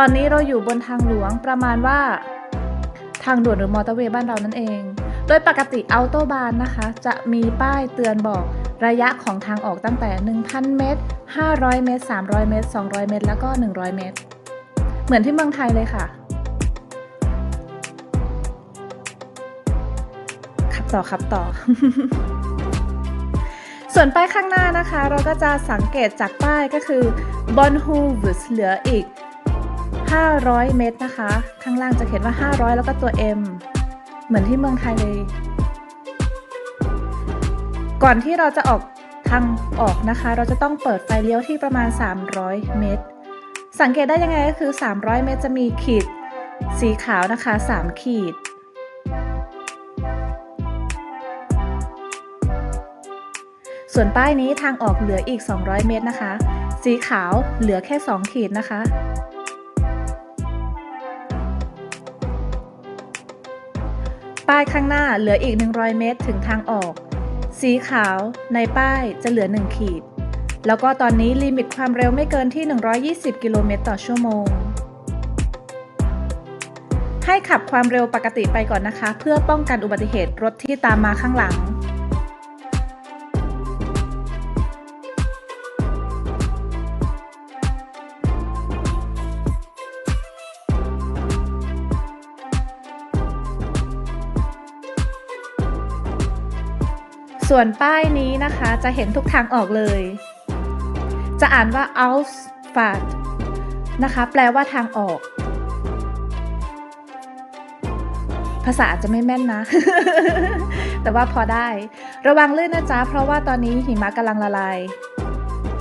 ตอนนี้เราอยู่บนทางหลวงประมาณว่า ทางด่วนหรือมอเตอร์เวย์บ้านเรานั่นเอง โดยปกติอัลโตบานนะคะ จะมีป้ายเตือนบอกระยะของทางออกตั้งแต่ 1,000 เมตร 500 เมตร 300 เมตร 200 เมตร แล้วก็ 100 เมตร เหมือนที่เมืองไทยเลยค่ะ ขับต่อขับต่อ ส่วนป้ายข้างหน้านะคะ เราก็จะสังเกตจากป้ายก็คือบอนฮูวสเหลืออีก 500 เมตรนะคะ ข้างล่างจะเขียนว่า 500 แล้วก็ตัว M เหมือนที่เมืองไทยเลย ก่อนที่เราจะออกทางออกนะคะ เราจะต้องเปิดไฟเลี้ยวที่ประมาณ 300 เมตร สังเกตได้ยังไงก็คือ 300 เมตรจะมีขีดสีขาวนะคะ 3 ขีด ส่วนป้ายนี้ทางออกเหลืออีก 200 เมตรนะคะ สีขาวเหลือแค่ 2 ขีดนะคะ ป้ายข้างหน้าเหลืออีก 100 เมตรถึงทางออก สีขาวในป้ายจะเหลือ 1 ขีด แล้วก็ตอนนี้ลิมิตความเร็วไม่เกินที่ 120 กิโลเมตรต่อชั่วโมง ให้ขับความเร็วปกติไปก่อนนะคะ เพื่อป้องกันอุบัติเหตุรถที่ตามมาข้างหลัง ส่วนป้ายนี้นะคะจะเห็นทุกทางออกเลย จะอ่านว่า Ausfahrt นะคะ แปลว่าทางออก ภาษาอาจจะไม่แม่นนะ แต่ว่าพอได้ ระวังลื่นนะจ๊ะ เพราะว่าตอนนี้หิมะกำลังละลาย